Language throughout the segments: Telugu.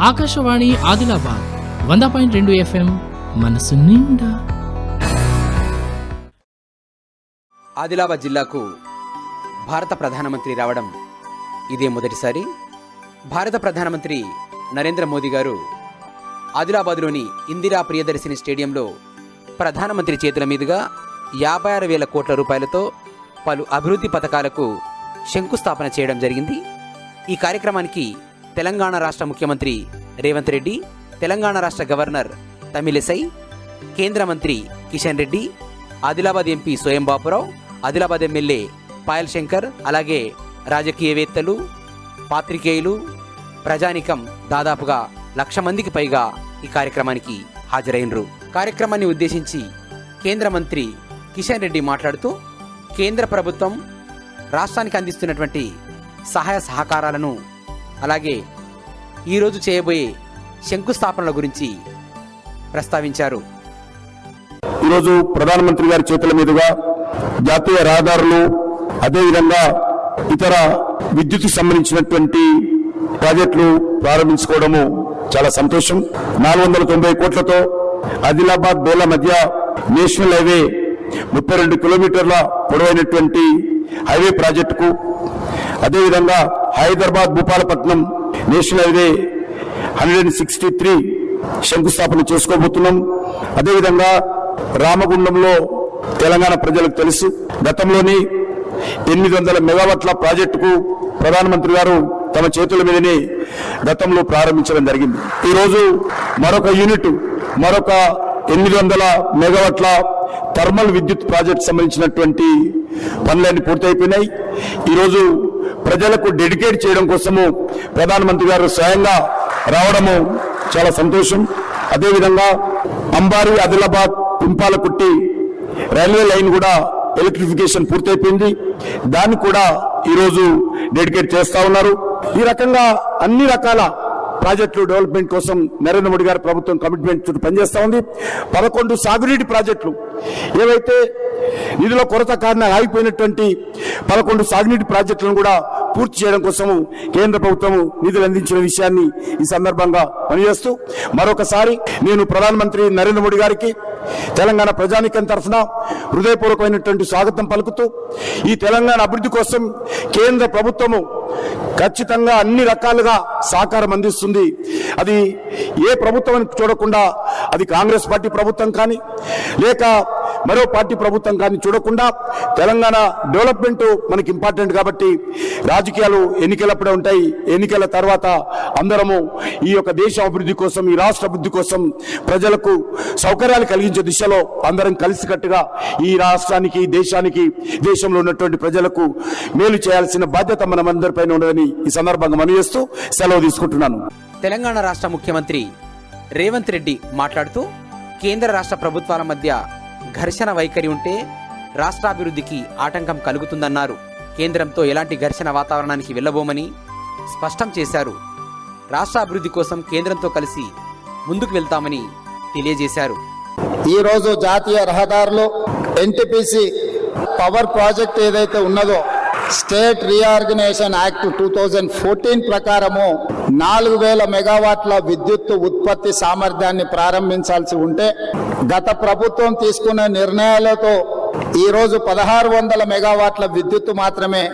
ఆకాశవాణి ఆదిలాబాద్ వంద పాయింట్ రెండు ఎఫ్ఎం మనసు నిండా. ఆదిలాబాద్ జిల్లాకు భారత ప్రధానమంత్రి రావడం ఇదే మొదటిసారి. భారత ప్రధానమంత్రి నరేంద్ర మోదీ గారు ఆదిలాబాద్లోని ఇందిరా ప్రియదర్శిని స్టేడియంలో ప్రధానమంత్రి చేతుల మీదుగా యాభై ఆరు వేల కోట్ల రూపాయలతో పలు అభివృద్ధి పథకాలకు శంకుస్థాపన చేయడం జరిగింది. ఈ కార్యక్రమానికి తెలంగాణ రాష్ట్ర ముఖ్యమంత్రి రేవంత్ రెడ్డి తెలంగాణ రాష్ట్ర గవర్నర్ తమిళిసై కేంద్ర మంత్రి కిషన్ రెడ్డి ఆదిలాబాద్ ఎంపీ స్వయం బాపురావు ఆదిలాబాద్ ఎమ్మెల్యే పాయల్ శంకర్ అలాగే రాజకీయవేత్తలు పాత్రికేయులు ప్రజానికం దాదాపుగా లక్ష మందికి పైగా ఈ కార్యక్రమానికి హాజరైనరు. కార్యక్రమాన్ని ఉద్దేశించి కేంద్ర మంత్రి కిషన్ రెడ్డి మాట్లాడుతూ కేంద్ర ప్రభుత్వం రాష్ట్రానికి అందిస్తున్నటువంటి సహాయ సహకారాలను అలాగే ఈరోజు చేయబోయే శంకుస్థాపనల గురించి ప్రస్తావించారు. ఈరోజు ప్రధానమంత్రి గారి చేతుల మీదుగా జాతీయ రహదారులు అదేవిధంగా ఇతర విద్యుత్ సంబంధించినటువంటి ప్రాజెక్టులు ప్రారంభించుకోవడము చాలా సంతోషం. నాలుగు వందల తొంభై కోట్లతో ఆదిలాబాద్ బేలా మధ్య నేషనల్ హైవే ముప్పై రెండు కిలోమీటర్ల పొడవైనటువంటి హైవే ప్రాజెక్టుకు అదేవిధంగా Hyderabad Bhupalapatnam national highway hundred and sixty three శంకుస్థాపన చేసుకోబోతున్నాం. అదేవిధంగా రామగుండంలో తెలంగాణ ప్రజలకు తెలుసు గతంలోని ఎనిమిది వందల మెగావాట్ల ప్రాజెక్టుకు ప్రధానమంత్రి గారు తమ చేతుల మీదనే గతంలో ప్రారంభించడం జరిగింది. ఈరోజు మరొక యూనిట్ మరొక ఎనిమిది వందల మెగావాట్ల థర్మల్ విద్యుత్ ప్రాజెక్ట్ సంబంధించినటువంటి పనులన్నీ పూర్తయిపోయినాయి. ఈరోజు ప్రజలకు డెడికేట్ చేయడం కోసము ప్రధానమంత్రి గారు స్వయంగా రావడము చాలా సంతోషం. అదేవిధంగా అంబారి ఆదిలాబాద్ పింపాలకుట్టి రైల్వే లైన్ కూడా ఎలక్ట్రిఫికేషన్ పూర్తయిపోయింది. దాన్ని కూడా ఈరోజు డెడికేట్ చేస్తా ఉన్నారు. ఈ రకంగా అన్ని రకాల ప్రాజెక్టులు డెవలప్మెంట్ కోసం నరేంద్ర మోడీ గారి ప్రభుత్వం కమిట్మెంట్ చుట్టూ పనిచేస్తూ ఉంది. పదకొండు సాగునీటి ప్రాజెక్టులు ఏవైతే నిధుల కొరత కారణంగా ఆగిపోయినటువంటి పదకొండు సాగునీటి ప్రాజెక్టులను కూడా పూర్తి చేయడం కోసము కేంద్ర ప్రభుత్వము నిధులు అందించిన విషయాన్ని ఈ సందర్భంగా పనిచేస్తూ మరొకసారి నేను ప్రధానమంత్రి నరేంద్ర మోడీ గారికి తెలంగాణ ప్రజానికం తరఫున హృదయపూర్వకమైనటువంటి స్వాగతం పలుకుతూ ఈ తెలంగాణ అభివృద్ధి కోసం కేంద్ర ప్రభుత్వము ఖచ్చితంగా అన్ని రకాలుగా సహకారం అందిస్తుంది. అది ఏ ప్రభుత్వం చూడకుండా అది కాంగ్రెస్ పార్టీ ప్రభుత్వం కానీ లేక మరో పార్టీ ప్రభుత్వం కానీ చూడకుండా తెలంగాణ డెవలప్మెంట్ మనకి ఇంపార్టెంట్ కాబట్టి రాజకీయాలు ఎన్నికలప్పుడే ఉంటాయి. ఎన్నికల తర్వాత అందరము ఈ యొక్క దేశ అభివృద్ధి కోసం ఈ రాష్ట్ర అభివృద్ధి కోసం ప్రజలకు సౌకర్యాలు కలిగించే దిశలో అందరం కలిసికట్టుగా ఈ రాష్ట్రానికి దేశానికి దేశంలో ఉన్నటువంటి ప్రజలకు మేలు చేయాల్సిన బాధ్యత మనమందరిపైన ఉన్నదని ఈ సందర్భంగా మనవి చేస్తూ సెలవు తీసుకుంటున్నాను. తెలంగాణ రాష్ట్ర ముఖ్యమంత్రి రేవంత్ రెడ్డి మాట్లాడుతూ కేంద్ర రాష్ట్ర ప్రభుత్వాల మధ్య ఘర్షణ వైఖరి ఉంటే రాష్ట్రాభివృద్ధికి ఆటంకం కలుగుతుందన్నారు. కేంద్రంతో ఎలాంటి ఘర్షణ వాతావరణానికి వెళ్ళబోమని స్పష్టం చేశారు. రాష్ట్ర అభివృద్ధి కోసం కేంద్రంతో కలిసి ముందుకు వెళ్తామని తెలియజేశారు. ఈరోజు జాతీయ రహదారులు ఎన్టీపీసీ పవర్ ప్రాజెక్ట్ ఏదైతే ఉన్నదో state reorganisation act two thousand fourteen ప్రకారము నాలుగు వేల మెగావాట్ల విద్యుత్ ఉత్పత్తి సామర్థ్యాన్ని ప్రారంభించాల్సి ఉంటే గత ప్రభుత్వం తీసుకున్న నిర్ణయాలతో ఈరోజు పదహారు వందల మెగావాట్ల విద్యుత్ మాత్రమే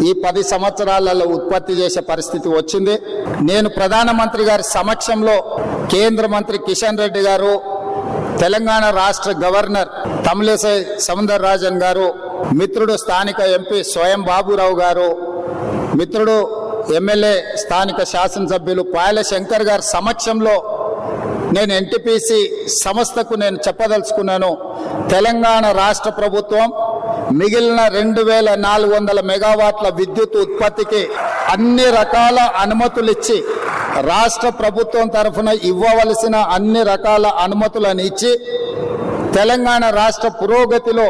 ఈ పది సంవత్సరాలలో ఉత్పత్తి చేసే పరిస్థితి వచ్చింది. నేను ప్రధానమంత్రి గారి సమక్షంలో కేంద్ర మంత్రి కిషన్ రెడ్డి గారు తెలంగాణ రాష్ట్ర గవర్నర్ తమిళసై సముదర్ రాజన్ గారు మిత్రుడు స్థానిక ఎంపీ స్వయం బాబురావు గారు మిత్రుడు ఎమ్మెల్యే స్థానిక శాసనసభ్యులు పాయల శంకర్ గారి సమక్షంలో నేను ఎన్టీపీసీ సంస్థకు నేను చెప్పదలుచుకున్నాను. తెలంగాణ రాష్ట్ర ప్రభుత్వం మిగిలిన రెండు వేల నాలుగు వందల మెగావాట్ల విద్యుత్ ఉత్పత్తికి అన్ని రకాల అనుమతులు ఇచ్చి రాష్ట్ర ప్రభుత్వం తరఫున ఇవ్వవలసిన అన్ని రకాల అనుమతులను ఇచ్చి తెలంగాణ రాష్ట్ర పురోగతిలో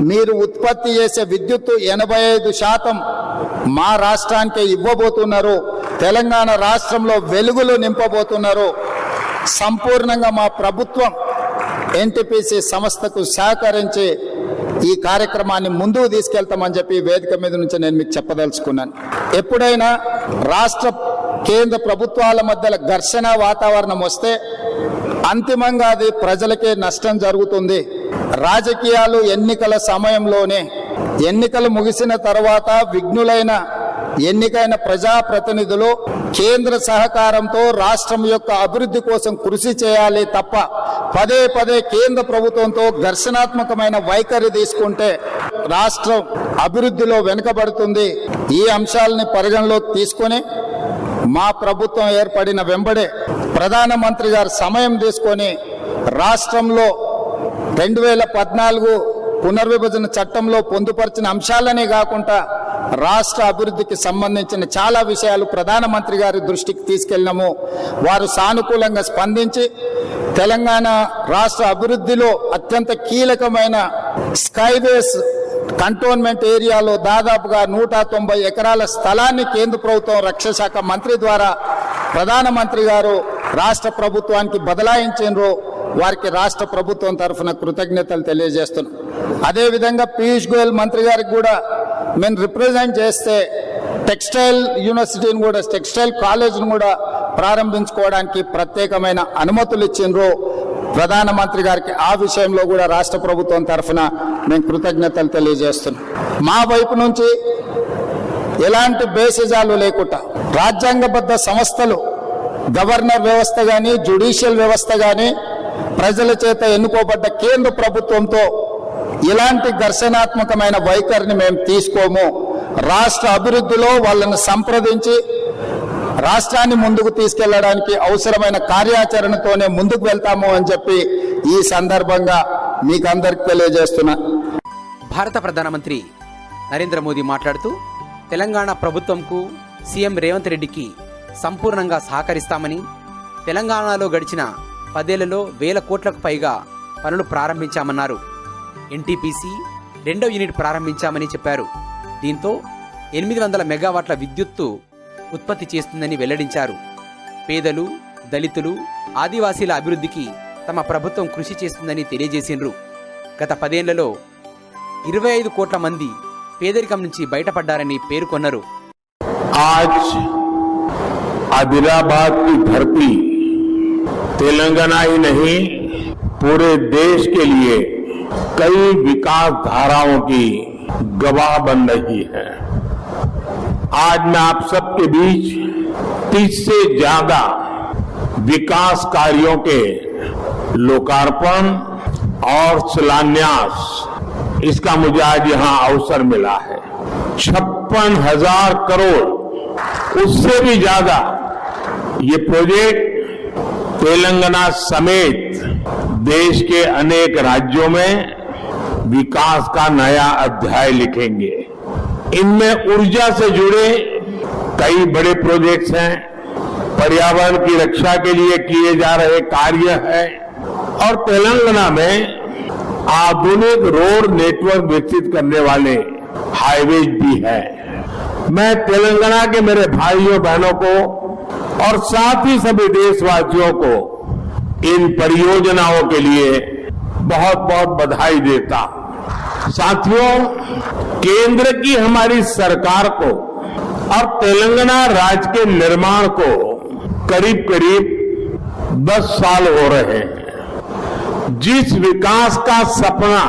మీరు ఉత్పత్తి చేసే విద్యుత్తు ఎనభై ఐదు శాతం మా రాష్ట్రానికి ఇవ్వబోతున్నారు తెలంగాణ రాష్ట్రంలో వెలుగులు నింపబోతున్నారు. సంపూర్ణంగా మా ప్రభుత్వం ఎన్టీపీసీ సంస్థకు సహకరించి ఈ కార్యక్రమాన్ని ముందుకు తీసుకెళ్తామని చెప్పి వేదిక మీద నుంచి నేను మీకు చెప్పదలుచుకున్నాను. ఎప్పుడైనా రాష్ట్ర కేంద్ర ప్రభుత్వాల మధ్య ఘర్షణ వాతావరణం వస్తే అంతిమంగా అది ప్రజలకే నష్టం జరుగుతుంది. రాజకీయాలు ఎన్నికల సమయంలోనే ఎన్నికలు ముగిసిన తర్వాత విఘ్నులైన ఎన్నికైన ప్రజాప్రతినిధులు కేంద్ర సహకారంతో రాష్ట్రం యొక్క అభివృద్ధి కోసం కృషి చేయాలి తప్ప పదే పదే కేంద్ర ప్రభుత్వంతో ఘర్షణాత్మకమైన వైఖరి తీసుకుంటే రాష్ట్రం అభివృద్ధిలో వెనుకబడుతుంది. ఈ అంశాలని పరిగణలోకి తీసుకొని మా ప్రభుత్వం ఏర్పడిన వెంబడే ప్రధానమంత్రి గారు సమయం తీసుకొని రాష్ట్రంలో రెండు వేల పద్నాలుగు పునర్విభజన చట్టంలో పొందుపరిచిన అంశాలనే కాకుండా రాష్ట్ర అభివృద్ధికి సంబంధించిన చాలా విషయాలు ప్రధానమంత్రి గారి దృష్టికి తీసుకెళ్ళినాము. వారు సానుకూలంగా స్పందించి తెలంగాణ రాష్ట్ర అభివృద్ధిలో అత్యంత కీలకమైన స్కైవేస్ కంటోన్మెంట్ ఏరియాలో దాదాపుగా నూట తొంభై ఎకరాల స్థలాన్ని కేంద్ర ప్రభుత్వం రక్షణ శాఖ మంత్రి ద్వారా ప్రధానమంత్రి గారు రాష్ట్ర ప్రభుత్వానికి బదలాయించారు వారికి రాష్ట్ర ప్రభుత్వం తరఫున కృతజ్ఞతలు తెలియజేస్తున్నాం. అదేవిధంగా పీయూష్ గోయల్ మంత్రి గారికి కూడా మేము రిప్రజెంట్ చేస్తే టెక్స్టైల్ యూనివర్సిటీని కూడా టెక్స్టైల్ కాలేజీని కూడా ప్రారంభించుకోవడానికి ప్రత్యేకమైన అనుమతులు ఇచ్చిండ్రు. ప్రధానమంత్రి గారికి ఆ విషయంలో కూడా రాష్ట్ర ప్రభుత్వం తరఫున మేము కృతజ్ఞతలు తెలియజేస్తున్నాం. మా వైపు నుంచి ఎలాంటి బేసిజాలు లేకుండా రాజ్యాంగబద్ధ సంస్థలు గవర్నర్ వ్యవస్థ కానీ జ్యుడిషియల్ వ్యవస్థ కానీ ప్రజల చేత ఎన్నుకోబడ్డ కేంద్ర ప్రభుత్వంతో ఇలాంటి ఘర్షణాత్మకమైన వైఖరిని మేము తీసుకోము. రాష్ట్ర అభివృద్ధిలో వాళ్ళని సంప్రదించి రాష్ట్రాన్ని ముందుకు తీసుకెళ్ళడానికి అవసరమైన కార్యాచరణతోనే ముందుకు వెళ్తాము అని చెప్పి ఈ సందర్భంగా మీకు అందరికి తెలియజేస్తున్నా. భారత ప్రధానమంత్రి నరేంద్ర మోదీ మాట్లాడుతూ తెలంగాణ ప్రభుత్వంకు సీఎం రేవంత్ రెడ్డికి సంపూర్ణంగా సహకరిస్తామని తెలంగాణలో గడిచిన పదేళ్ళలో వేల కోట్లకు పైగా పనులు ప్రారంభించామన్నారు. ఎన్టీపీసీ రెండవ యూనిట్ ప్రారంభించామని చెప్పారు. దీంతో ఎనిమిది వందల మెగావాట్ల విద్యుత్తు ఉత్పత్తి చేస్తుందని వెల్లడించారు. పేదలు దళితులు ఆదివాసీల అభివృద్ధికి తమ ప్రభుత్వం కృషి చేస్తుందని తెలియజేసిండ్రు. గత పదేళ్ళలో ఇరవై ఐదు కోట్ల మంది పేదరికం నుంచి బయటపడ్డారని పేర్కొన్నారు. ఆదిలాబాద్ ధర్తీ तेलंगाना ही नहीं, पूरे देश के लिए कई विकास धाराओं की गवाह बन रही है। आज मैं आप सबके बीच तीस से ज़्यादा विकास कार्यों के लोकार्पण और शिलान्यास, इसका मुझे आज यहाँ अवसर मिला है। छप्पन हज़ार करोड़, उससे भी ज़्यादा ये प्रोजेक्ट तेलंगाना समेत देश के अनेक राज्यों में विकास का नया अध्याय लिखेंगे। इनमें ऊर्जा से जुड़े कई बड़े प्रोजेक्ट्स हैं। पर्यावरण की रक्षा के लिए किए जा रहे कार्य है। और तेलंगाना में आधुनिक रोड नेटवर्क विकसित करने वाले हाईवेज भी है। मैं तेलंगाना के मेरे भाइयों बहनों को और साथ ही सभी देशवासियों को इन परियोजनाओं के लिए बहुत बहुत बधाई देता साथियों, केंद्र की हमारी सरकार को और तेलंगाना राज्य के निर्माण को करीब करीब 10 साल हो रहे हैं। जिस विकास का सपना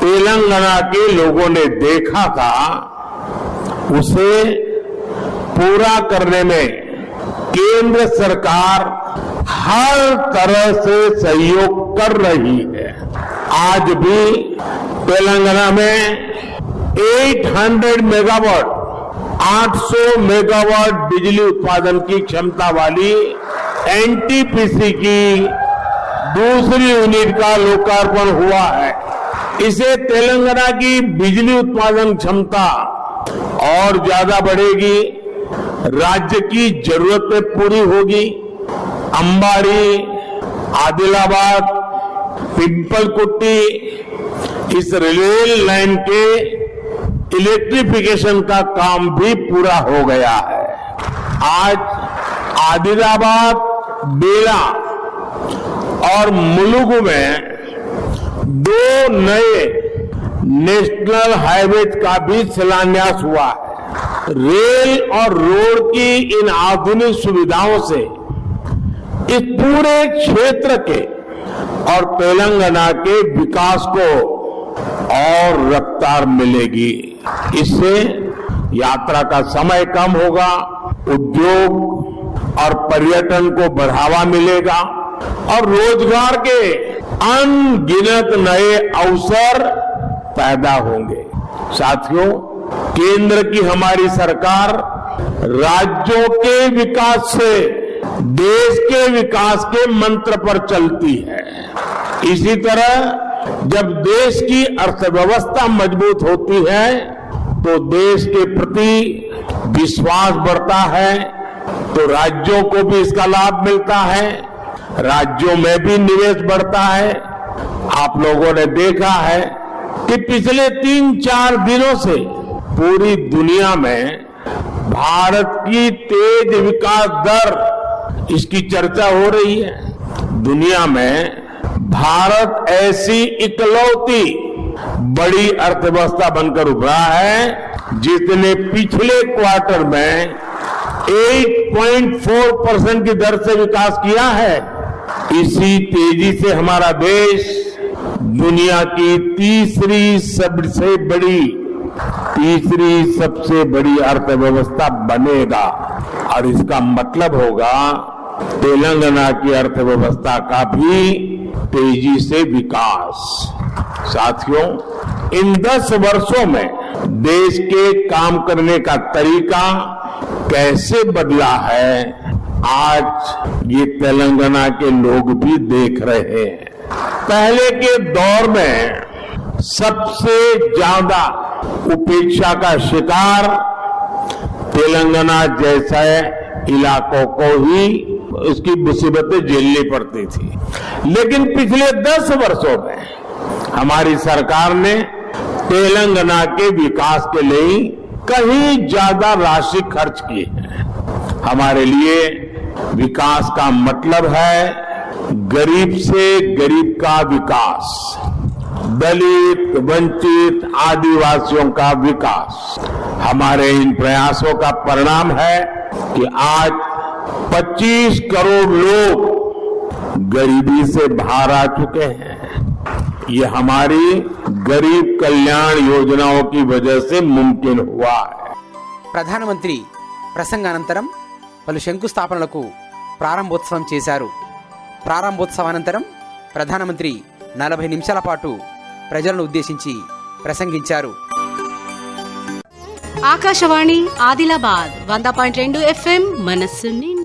तेलंगाना के लोगों ने देखा था, उसे पूरा करने में केंद्र सरकार हर तरह से सहयोग कर रही है। आज भी तेलंगाना में 800 मेगावाट 800 मेगावाट बिजली उत्पादन की क्षमता वाली एनटीपीसी की दूसरी यूनिट का लोकार्पण हुआ है। इसे तेलंगाना की बिजली उत्पादन क्षमता और ज़्यादा बढ़ेगी। राज्य की जरूरतें पूरी होगी। अंबारी आदिलाबाद, पिंपलकुट्टी, इस रेल लाइन के इलेक्ट्रिफिकेशन का काम भी पूरा हो गया है। आज आदिलाबाद, बेला और मुलुगु में दो नए नेशनल हाईवे का भी शिलान्यास हुआ है। रेल और रोड की इन आधुनिक सुविधाओं से इस पूरे क्षेत्र के और तेलंगाना के विकास को और रफ्तार मिलेगी। इससे यात्रा का समय कम होगा, उद्योग और पर्यटन को बढ़ावा मिलेगा और रोज़गार के अनगिनत नए अवसर पैदा होंगे। साथियों केंद्र की हमारी सरकार राज्यों के विकास से, देश के विकास के मंत्र पर चलती है। इसी तरह जब देश की अर्थव्यवस्था मज़बूत होती है तो देश के प्रति विश्वास बढ़ता है तो राज्यों को भी इसका लाभ मिलता है, राज्यों में भी निवेश बढ़ता है। आप लोगों ने देखा है कि पिछले तीन चार दिनों से पूरी दुनिया में भारत की तेज विकास दर इसकी चर्चा हो रही है। दुनिया में भारत ऐसी इकलौती बड़ी अर्थव्यवस्था बनकर उभरा है, जिसने पिछले क्वार्टर में 8.4 परसेंट की दर से विकास किया है। इसी तेज़ी से हमारा देश दुनिया की तीसरी सबसे बड़ी तीसरी सबसे बड़ी अर्थव्यवस्था बनेगा। और इसका मतलब होगा, तेलंगाना की अर्थव्यवस्था का भी तेज़ी से विकास। साथियों, इन दस वर्षों में देश के काम करने का तरीका कैसे बदला है, आज ये तेलंगाना के लोग भी देख रहे हैं। पहले के दौर में सबसे ज़्यादा उपेक्षा का शिकार तेलंगाना जैसे इलाकों को ही उसकी मुसीबतें झेलनी पड़ती थी। लेकिन पिछले दस वर्षों में हमारी सरकार ने तेलंगाना के विकास के लिए कहीं ज़्यादा राशि खर्च की है। हमारे लिए विकास का मतलब है गरीब से गरीब का विकास। दलित वंचित आदिवासियों का विकास हमारे इन प्रयासों का परिणाम है कि आज 25 करोड़ लोग गरीबी से बाहर आ चुके हैं ये हमारी गरीब कल्याण योजनाओं की वजह से मुमकिन हुआ है ప్రధానమంత్రి ప్రసంగానంతరం పలు శంకుస్థాపనలకు ప్రారంభోత్సవం చేశారు ప్రారంభోత్సవానంతరం ప్రధానమంత్రి నలభై నిమిషాల పాటు ప్రజలను ఉద్దేశించి ప్రసంగించారు. ఆకాశవాణి ఆదిలాబాద్ వంద పాయింట్ రెండు ఎఫ్ఎం మనస్సు నిండా.